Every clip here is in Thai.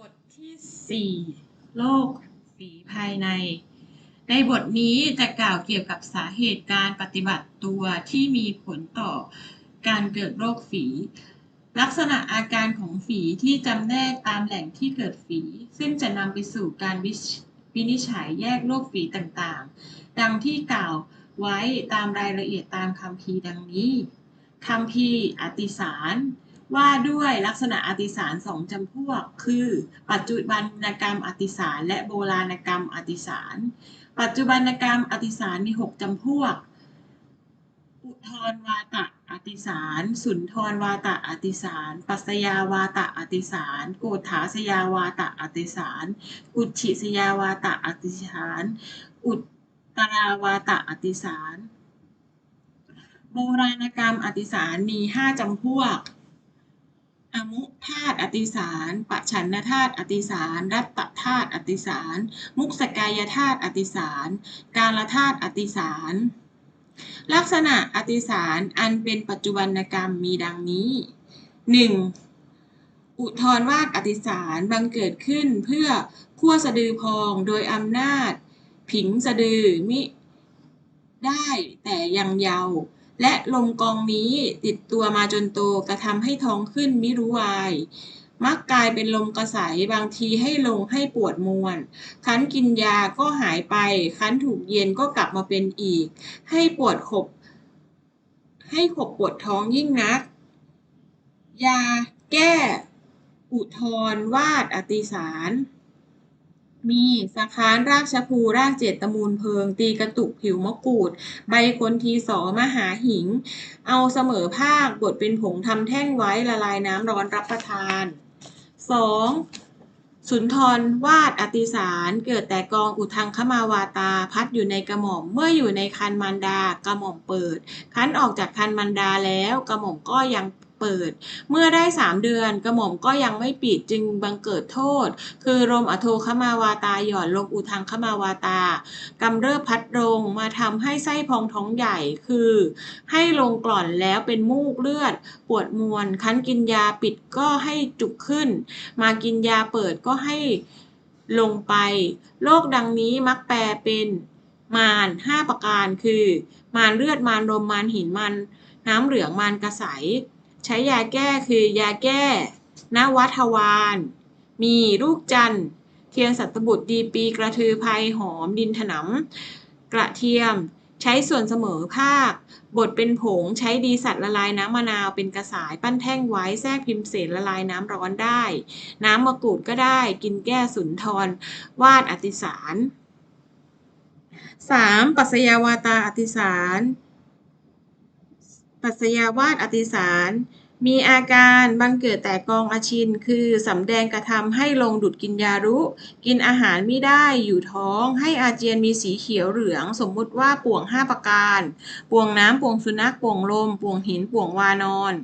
บทที่ 4โรคฝีภายใน ในบทนี้จะกล่าวเกี่ยวกับสาเหตุการปฏิบัติตัวที่มีผลต่อการเกิดโรคฝี ลักษณะอาการของฝีที่จำแนกตามแหล่งที่เกิดฝี ซึ่งจะนำไปสู่การวิวนิจฉัยแยกโรคฝีต่างๆ ดังที่กล่าวไว้ตามรายละเอียดตามคัมภีดังนี้คัมภีอติสาร ว่าด้วยลักษณะอติสารสองจำพวก คือ ปัจจุบันกรรมอติสารและโบราณกรรมอติสาร ปัจจุบันกรรมอติสารมีหกจำพวก อุทธรวาตะอติสาร สุนทรวาตะอติสาร ปัสยาวาตะอติสาร โกฏฐาสยาวาตะอติสารอุจฉิสยาวาตะอติสาร อุตตราวาตะอติสาร โบราณกรรมอติสารมีห้าจำพวก อมุธาตุอติสารปะฉันนธาตุอติสารรัตตธาตุอติสาร มุกสกายธาตุอติสาร กาลธาตุอติสาร ลักษณะอติสารอันเป็นปัจจุบันกรรมมีดังนี้ 1. อุทธรวาดอติสารบังเกิดขึ้นเพื่อขั้วสะดือพองโดยอำนาจ ผิงสะดือมิได้แต่ยังเยาว์ และลมกองนี้ติดตัวมาจนโตกระทำให้ท้องขึ้นมิรู้วาย มักกลายเป็นลมกระใสบางทีให้ลงให้ปวดมวน คันกินยาก็หายไป คันถูกเย็นก็กลับมาเป็นอีก ให้ปวดขบ ให้ขบปวดท้องยิ่งนัก ยาแก้ อุทธรวาดอติสาร มีสะคานรากชะพูรากเจตมูลเพิง ตีกระตุกผิวมะกรูด ใบคนทีสอมหาหิง เอาเสมอภาคบดเป็นผงทำแท่งไว้ละลายน้ำร้อนรับประทาน 2. สุนทรวาดอติสารเกิดแต่กองอุทังคมาวาตา พัดอยู่ในกระหม่อมเมื่ออยู่ในคันมันดากระหม่อมเปิด คันออกจากคันมันดาแล้วกระหม่อมก็ยัง เปิด เมื่อได้สามเดือนกระหม่อมก็ยังไม่ปิดจึงบังเกิดโทษ คือลมอโทคมาวาตาหย่อนลมอุทังคมาวาตากำเริบพัดลงมาทำให้ไส้พองท้องใหญ่คือ ให้ลงกล่อนแล้วเป็นมูกเลือด ปวดมวน คั้นกินยาปิดก็ให้จุกขึ้น มากินยาเปิดก็ให้ลงไปโรคดังนี้มักแปลเป็นมารห้าประการคือ มารเลือดมารลมมารหินมารน้ำเหลืองมารกระใส ใช้ยาแก้คือยาแก้นวัทวาน มีลูกจันทร์เทียนสัตบุตรดีปีกระทือภัยหอมดินถนำกระเทียม ใช้ส่วนเสมอภาค บดเป็นผงใช้ดีสัตว์ละลายน้ำมะนาวเป็นกระสายปั้นแท่งไว้แทรกพิมพ์เสนละลายน้ำร้อนได้ น้ำมะกรูดก็ได้ กินแก้สุนทร วาดอติสาร 3. ปัสยาวาตาอติสาร ปัสยาวาตอติสาร มีอาการบังเกิดแต่กองอาชิน คือสำแดงกระทำให้ลงดุดกินยารุ กินอาหารไม่ได้อยู่ท้อง ให้อาเจียนมีสีเขียวเหลือง สมมุติว่าป่วงห้าประการ ป่วงน้ำป่วงสุนัขป่วงลม ป่วงหินป่วงวานอน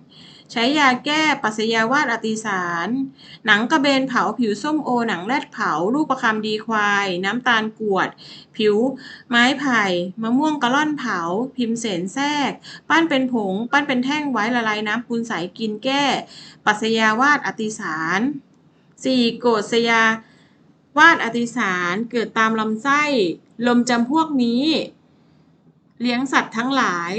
ใช้ยาแก้ปัสยาวาดอติสาร หนังกระเบนเผาผิวส้มโอ หนังแรดเผา ลูกประคำดีควาย น้ำตาลกวด ผิว ไม้ไผ่ มะม่วงกระล่อนเผา พิมพ์เสนแทรก ปั้นเป็นผง ปั้นเป็นแท่งไว้ละลายน้ำปูนใสกินแก้ ปัสยาวาดอติสาร 4. โกฏสยาวาดอติสารเกิดตามลำไส้ ลมจำพวกนี้ เลี้ยงสัตว์ทั้งหลาย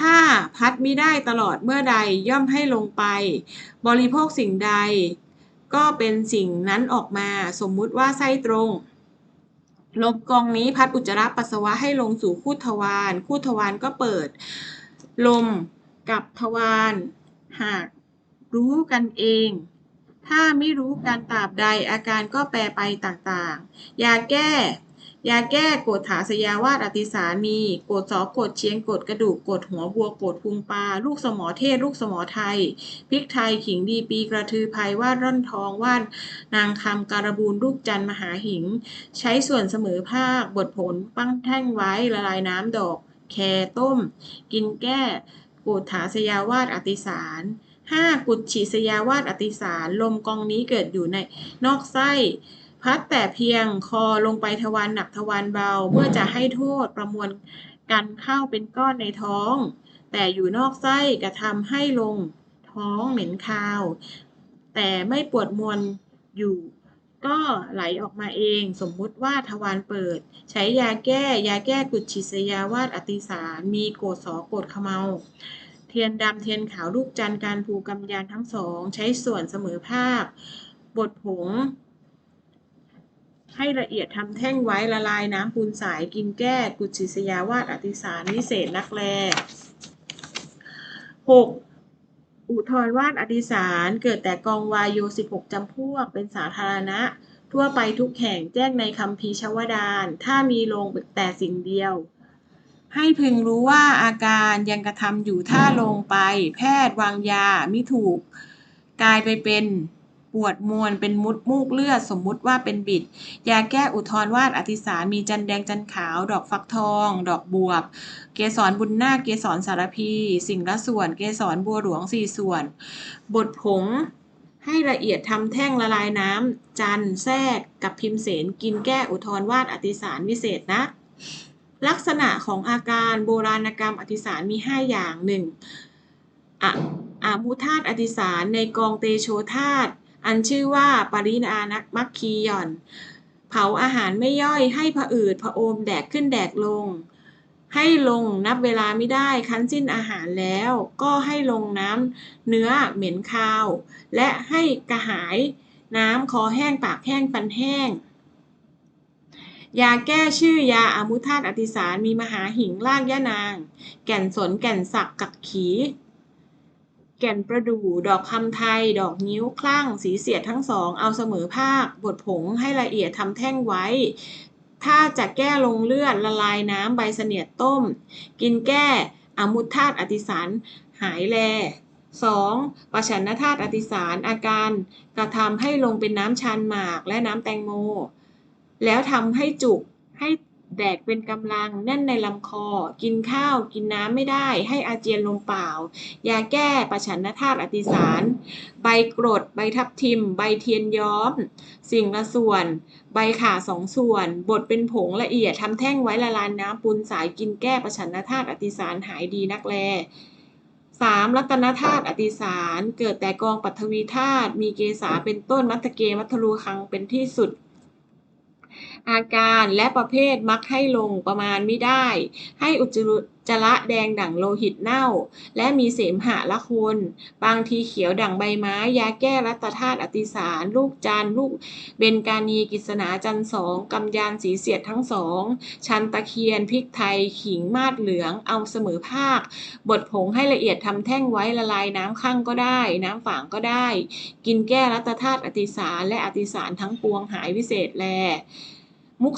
ถ้าพัดมิได้ตลอดเมื่อใดย่อมให้ลงไป บริโภคสิ่งใด ก็เป็นสิ่งนั้นออกมา สมมุติว่าไส้ตรงลมกองนี้พัดอุจจาระปัสสาวะให้ลงสู่คูดทวารคูดทวารก็เปิด ลมกับทวารหากรู้กันเอง ถ้าไม่รู้การตราบใดอาการก็แปรไปต่างๆยาแก้ ยาแก้โกฏฐาสยาวาดอติสารมีโกฏสอโกฏเชียงโกฏกระดูกโกฏหัวบัวโกฏพุงปลา ลูกสมอเทศ ลูกสมอไทยพริกไทยขิงดีปีกระทือภัยวาร่อนทองว่าดนางคำการบูนลูกจันมหาหิง ใช้ส่วนเสมอภาคบดผลปั้งแท่งไว้ละลายน้ำดอก แคต้ม กินแก้โกฏฐาสยาวาดอติสาร 5. กุดฉีสยาวาดอติสาร ลมกองนี้เกิดอยู่ในนอกไส้ พัดแต่เพียงคอลงไปทวารหนักทวารเบาเมื่อจะให้โทษประมวลกันเข้าเป็นก้อนในท้อง แต่อยู่นอกไส้กระทำให้ลงท้องเหม็นคาว แต่ไม่ปวดมวลอยู่ ก็ไหลออกมาเองสมมุติว่าทวารเปิด ใช้ยาแก้ยาแก้กุดฉิสยาวาดอติสาร มีโกดสอโกดขมเมาเทียนดำเทียนขาวลูกจันทร์การภูกำยานทั้งสอง ใช้ส่วนเสมอภาคบดผง ให้ละเอียดทำแท่งไว้ละลายน้ำปูนสายกินแก้ กุดฉิสยาวาดอติสารวิเศษนักแล 6. อุทธรวาดอธิสารเกิดแต่กองวายโย16 จำพวก เป็นสาธารณะ ทั่วไปทุกแห่งแจ้งในคำพีชวดาน ถ้ามีลงแต่สิ่งเดียว ให้พึงรู้ว่าอาการยังกระทำอยู่ถ้าลงไป แพทย์วางยาไม่ถูก กลายไปเป็น ปวดมวนเป็นมุดมูกเลือด สมมุติว่าเป็นบิด ยาแก้อุทธรวาดอธิสารมีจันแดงจันขาว ดอกฟักทอง ดอกบวบ เกสรบุญนาคเกสรสารพี สิ่งละส่วน เกสรบัวหลวงสี่ส่วนบดผงให้ละเอียดทำแท่งละลายน้ำจันแทรกกับพิมเสนกินแก้อุทธรวาดอธิสารวิเศษนะลักษณะของอาการโบราณกรรมอธิสารมี 5 อย่าง 1. อะอามุธาตอธิสารในกองเตโชธาต อันชื่อว่าปรินานักมัคคีหย่อน เผาอาหารไม่ย่อยให้ผะอืดผะโอมแดกขึ้นแดกลง ให้ลงนับเวลาไม่ได้คั้นสิ้นอาหารแล้ว ก็ให้ลงน้ำเนื้อเหม็นคาว และให้กระหายน้ำคอแห้งปากแห้งฟันแห้งยาแก้ชื่อยาอามุธาตอธิสารมีมหาหิงลากยะนาง แก่นสนแก่นสักกักขี แก่นประดู่ ดอกคำไทย ดอกนิ้วคลั่ง สีเสียดทั้งสอง เอาเสมอภาค บดผงให้ละเอียดทำแท่งไว้ ถ้าจะแก้ลงเลือดละลายน้ำใบเสนียดต้ม กินแก้อามุธาตอธิสารหายแล 2. ประชันธาตุอธิสารอาการกระทำให้ลงเป็นน้ำชันหมากและน้ำแตงโม แล้วทำให้จุกให้ แดกเป็นกำลังแน่นในลำคอ กินข้าว กินน้ำไม่ได้ ให้อาเจียนลมเปล่า ยาแก้ประชันธาตุอธิสาร ใบกรด ใบทับทิม ใบเทียนย้อม สิ่งละส่วน ใบขาสองส่วน บดเป็นผงละเอียดทำแท่งไว้ละลายน้ำปูนสายกินแก้ประชันธาตุอธิสารหายดีนักแลสามรัตนธาตุอติสาร เกิดแต่กองปัทวีธาตุมีเกษาเป็นต้นมัตตเกมัทลูคังเป็นที่สุด อาการและประเภทมักให้ลงประมาณไม่ได้ ให้อุจจาระแดงดั่งโลหิตเน่า และมีเสมหะละคน บางทีเขียวดั่งใบไม้ ยาแก้รัตธาตุอติสาร ลูกจันลูกเบญกานีกิษณาจันสองกำยานสีเสียดทั้งสอง ชันตะเคียนพริกไทย ขิงมาดเหลือง เอาเสมอภาค บดผงให้ละเอียดทำแท่งไว้ละลายน้ำข้างก็ได้ น้ำฝางก็ได้ กินแก้รัตธาตุอติสารและอติสารทั้งปวงหายวิเศษแลมุก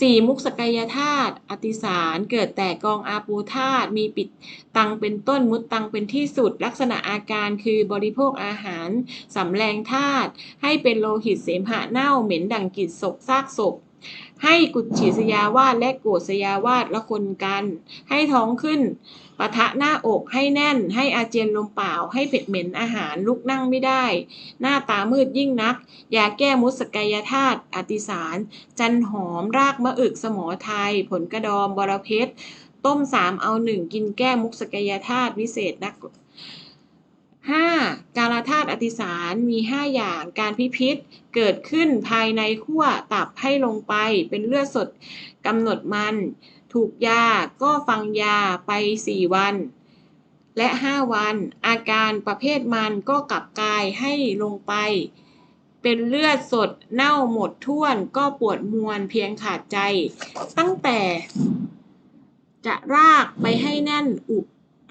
สี่มุกสกายธาตุอติสารเกิดแต่กองอาปูธาตุมีปิดตังเป็นต้นมุดตังเป็นที่สุด ลักษณะอาการคือบริโภคอาหารสำแรงธาตุให้เป็นโลหิตเสมหะเน่าเหม็นดังกลิ่นศพซากศพ ให้กุจฉีสยาวาดและโกศยาวาดละคนกัน ให้ท้องขึ้นปะทะหน้าอกให้แน่น ให้อาเจียนลมเปล่า ให้เผ็ดเหม็นอาหารลุกนั่งไม่ได้ หน้าตามืดยิ่งนัก ยาแก้มุสกายธาตุอติสาร จันหอมรากมะอึกสมอไทย ผลกระดอมบรเพชรต้มสามเอาหนึ่งกินแก้มุกสกายธาตุวิเศษนัก 5. การธาตุอติสารมี 5 อย่างการพิพิษเกิดขึ้นภายในขั้วตับให้ลงไปเป็นเลือดสดกำหนดมัน ถูกยาก็ฟังยาไป 4 วัน และ 5 วัน อาการประเภทมันก็กลับกายให้ลงไป เป็นเลือดสดเน่าหมดท่วนก็ปวดมวนเพียงขาดใจ ตั้งแต่จะรากไปให้แน่นอุบ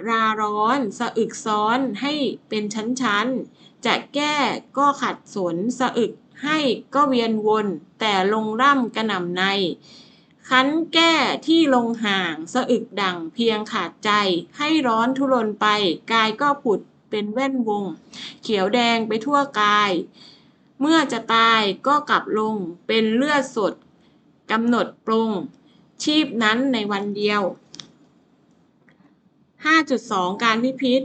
ราร้อน สะอึกซ้อนให้เป็นชั้นๆ จะแก้ก็ขัดสน สะอึกให้ก็เวียนวน แต่ลงร่ำกระหน่ำใน คันแก้ที่ลงห่าง สะอึกดังเพียงขาดใจ ให้ร้อนทุรนไปกายก็ผุดเป็นแว่นวง เขียวแดงไปทั่วกาย เมื่อจะตายก็กลับลงเป็นเลือดสดกำหนดปรงชีพนั้นในวันเดียว 5.2 การพิพิธ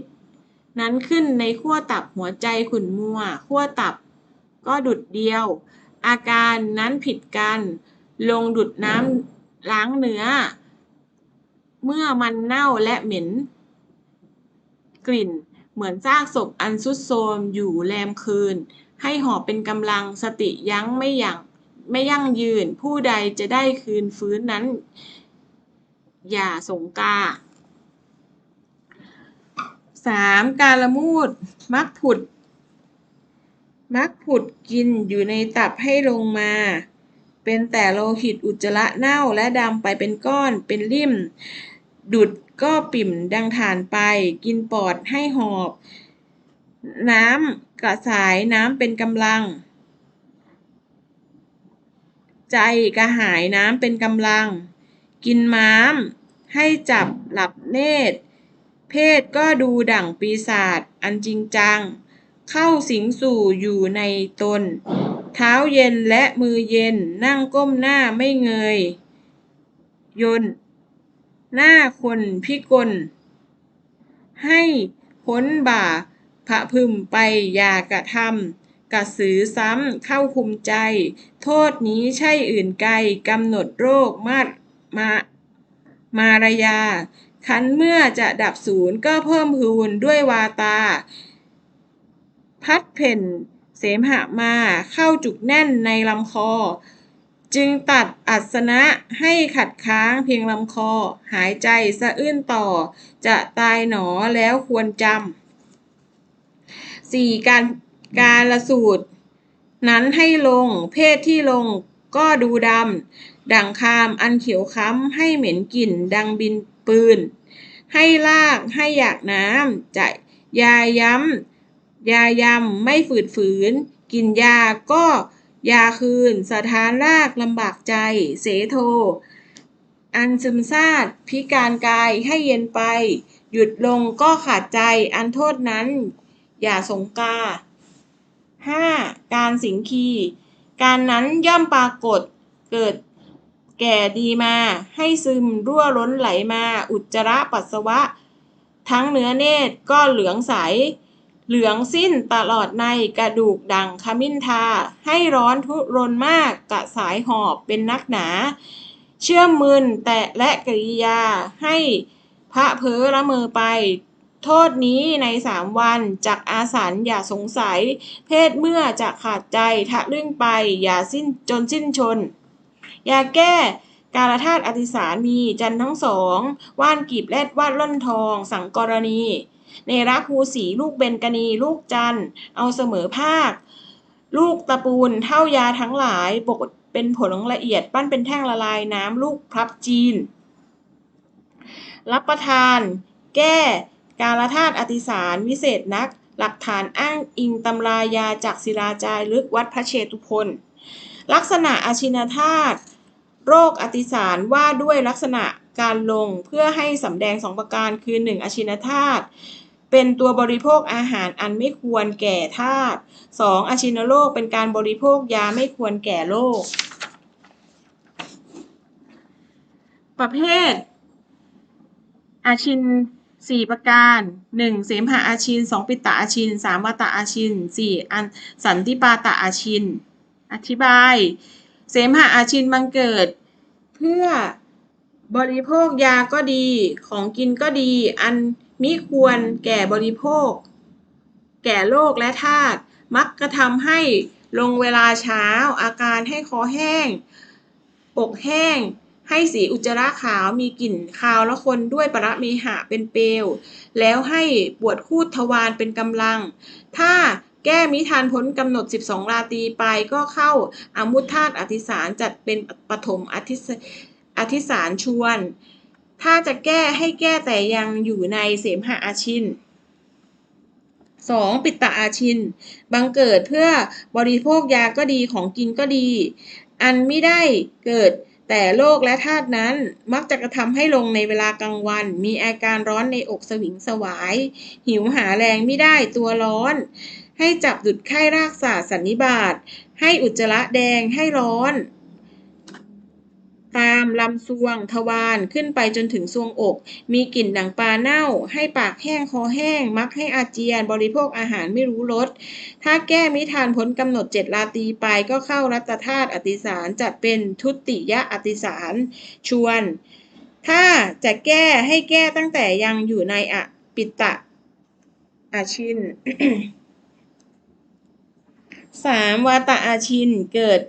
นั้นขึ้นในขั้วตับหัวใจขุ่นมัวขั้วตับก็ดุดเดียว อาการนั้นผิดกัน ลงดุดน้ำล้างเนื้อ เมื่อมันเน่าและเหม็น กลิ่นเหมือนซากศพอันสุดโทรมอยู่แรมคืน ให้หอบเป็นกำลังสติยั้งไม่ยั่งไม่ยั่งยืนผู้ใดจะได้คืนฟื้นนั้น อย่าสงกา สามการละมูดมักผุด มักผุดกินอยู่ในตับให้ลงมา เป็นแต่โลหิตอุจจาระเน่าและดำไปเป็นก้อนเป็นริ่ม ดุดก็ปิ่มดังฐานไป กินปอดให้หอบ น้ำกระสายน้ำเป็นกำลัง ใจกระหายน้ำเป็นกำลัง กินม้าม ให้จับหลับเนตร เพศก็ดูดั่งปีศาจอันจริงจัง เข้าสิงสู่อยู่ในตน เท้าเย็นและมือเย็นนั่งก้มหน้าไม่เงย ยน หน้าคนพิกล ให้พ้นบ่าพระพึมไปอย่ากระทำกระสือซ้ำเข้าคุมใจ โทษนี้ใช่อื่นไกลกำหนดโรคมาดมามารยา คันเมื่อจะดับศูนย์ก็เพิ่มพูนด้วยวาตา พัดเพ่นเสมหะมาเข้าจุกแน่นในลำคอ จึงตัดอัสนะให้ขัดค้างเพียงลำคอ หายใจสะอื้นต่อ จะตายหนอแล้วควรจำสี่การการละสูตร นั้นให้ลงเพศที่ลงก็ดูดำ ดังคามอันเขียวค้ำให้เหม็นกลิ่น ดังบินปืน ให้ลากให้อยากน้ำจะยาย้ำยายำไม่ฝืดฝืน กินยาก็ยาคืน สถานรากลำบากใจ เสโท อันซึมซาดพิการกายให้เย็นไป หยุดลงก็ขาดใจ อันโทษนั้น อย่าสงกา 5. การสิงคี การนั้นย่อมปรากฏเกิด แก่ดีมา ให้ซึมรั่วล้นไหลมา อุจจาระปัสสาวะ ทั้งเนื้อเนตรก็เหลืองใส เหลืองสิ้นตลอดในกระดูกดังขมิ้นทา ให้ร้อนทุรนมากกระสายหอบเป็นนักหนา เชื่อมมืนแต่และกริยา ให้พระเพอละเมอไปโทษนี้ในสามวันจักอาสันอย่าสงสัย เพศเมื่อจะขาดใจทะลึ่งไป อย่าสิ้นจนสิ้นชน ยาแก้การธาตุอธิสารมีจันทั้งสองว่านกีบแรดวาดล่อนทอง สังกรณีในรักภูสีลูกเบญกนีลูกจันเอาเสมอภาค ลูกตะปูนเท่ายาทั้งหลายปกเป็นผลละเอียดปั้นเป็นแท่งละลายน้ำลูกพลับจีน รับประทาน แก้การธาตุอธิสารวิเศษนัก หลักฐานอ้างอิงตำรายาจากศิลาจายลึกวัดพระเชตุพนลักษณะอาชินธาตุ โรคอธิสารว่าด้วยลักษณะการลงเพื่อให้สำแดงสองประการคือ 1. อชินธาตุเป็นตัวบริโภคอาหารอันไม่ควรแก่ธาตุ 2. อชินโรคเป็นการบริโภคยาไม่ควรแก่โรค ประเภท อาชินสี่ประการหนึ่งเสมหะอาชินสองปิตะอาชินสามวาตะอาชินสี่อันสันติปาตะอาชิน อธิบาย เสมหะอาชินบังเกิด เพื่อบริโภคยาก็ดีของกินก็ดี อันมิควรแก่บริโภค แก่โรคและธาตุมักกระทำให้ลงเวลาเช้า อาการให้คอแห้ง อกแห้ง ให้สีอุจจาระขาวมีกลิ่นคาวและคนด้วยปรเมหะเป็นเปลว แล้วให้ปวดคูดทวารเป็นกำลัง ถ้า แก้มิทานพ้นกำหนด 12 ราตรีไปก็เข้าอามุธธาตอธิสารจัดเป็นปฐมอธิสอธิสารชวน ถ้าจะแก้ให้แก้แต่ยังอยู่ในเสมหะอาชิน 2. ปิตตะอาชิน บังเกิดเพื่อบริโภคยาก็ดีของกินก็ดี อันไม่ได้เกิด แต่โรคและธาตุนั้นมักจะกระทำให้ลงในเวลากลางวัน มีอาการร้อนในอกสวิงสวาย หิวหาแรงไม่ได้ตัวร้อน ให้จับดุดไข้รากศาสตร์สันนิบาตให้อุจจาระแดงให้ร้อน ตามลำซวง ทวารขึ้นไปจนถึงซวงอก มีกลิ่นดังปลาเน่า ให้ปากแห้งคอแห้ง มักให้อาเจียน บริโภคอาหารไม่รู้รส ถ้าแก้มิทานพ้นกำหนดเจ็ดราตีไปก็เข้ารัตธาตุอติสารจัดเป็นทุติยะอติสารชวน ถ้าจะแก้ให้แก้ตั้งแต่ยังอยู่ในอปิตะอาชินสามวาตะอาชินเกิด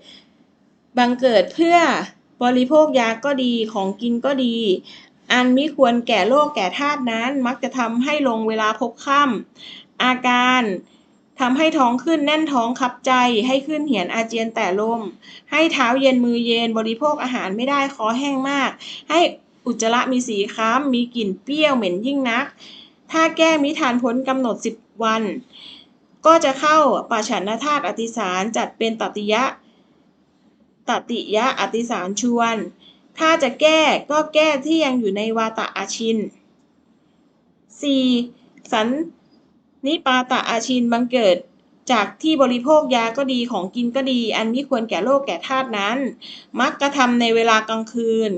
บังเกิดเพื่อ บริโภคยาก็ดีของกินก็ดี อันมิควรแก่โรคแก่ธาตุนั้น มักจะทำให้ลงเวลาพบค่ำอาการทำให้ท้องขึ้นแน่นท้องคับใจ ให้ขึ้นเหียนอาเจียนแต่ลม ให้เท้าเย็นมือเย็นบริโภคอาหารไม่ได้คอแห้งมาก ให้อุจจาระมีสีคล้ำมีกลิ่นเปรี้ยวเหม็นยิ่งนัก ถ้าแก้มิทานพ้นกำหนดสิบวัน ก็จะเข้าปาฉันนธาตุอติสารจัดเป็นตติยะ ตติยะอติสารชวน ถ้าจะแก้ก็แก้ที่ยังอยู่ในวาตะอาชิน 4. สันนิปาตะอาชินบังเกิดจากที่บริโภคยาก็ดีของกินก็ดี อันมิควรแก่โรคแก่ธาตุนั้น มักกระทำในเวลากลางคืน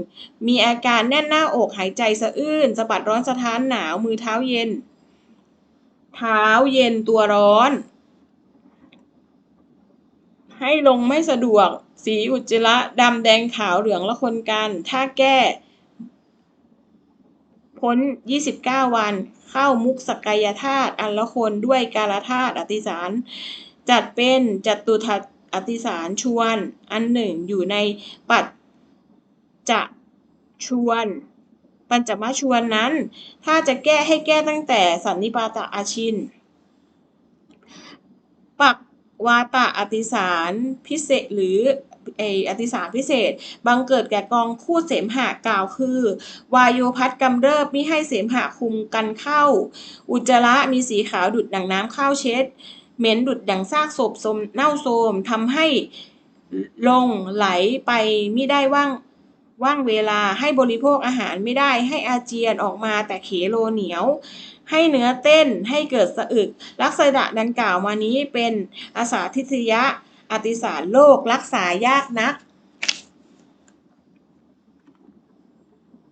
มีอาการแน่นหน้าอกหายใจสะอื้นสะบัดร้อนสะท้านหนาวมือเท้าเย็น เท้าเย็นตัวร้อน ให้ลงไม่สะดวก สีอุจจาระดำแดงขาวเหลืองละคนกัน ถ้าแก้ พ้น 29 วัน เข้ามุกสกายธาตุอันละคนด้วยกาลธาตุอติสาร จัดเป็นจัตุทัศอติสารชวน อันหนึ่งอยู่ในปัจจะชวน ปัญจมชวนนั้น ถ้าจะแก้ให้แก้ตั้งแต่สันนิปาตะอาชิน ปัก วาตะอติสารพิเศษหรือเออติสารพิเศษ บังเกิดแก่กองคูดเสมหะกล่าวคือ วายโยพัดกำเริบมิให้เสมหะคุมกันเข้า อุจจาระมีสีขาวดุดดังน้ำข้าวเช็ด เหม็นดุดดังซากศพสมเน่าโทมทำให้ลงไหลไปไม่ได้ว่างว่างเวลาให้บริโภคอาหารไม่ได้ให้อาเจียนออกมาแต่เขโลเหนียว ให้เนื้อเต้นให้เกิดสะอึก ลักษณะดังกล่าวมานี้เป็นอาสาทิทยะอติสารโรครักษายากนัก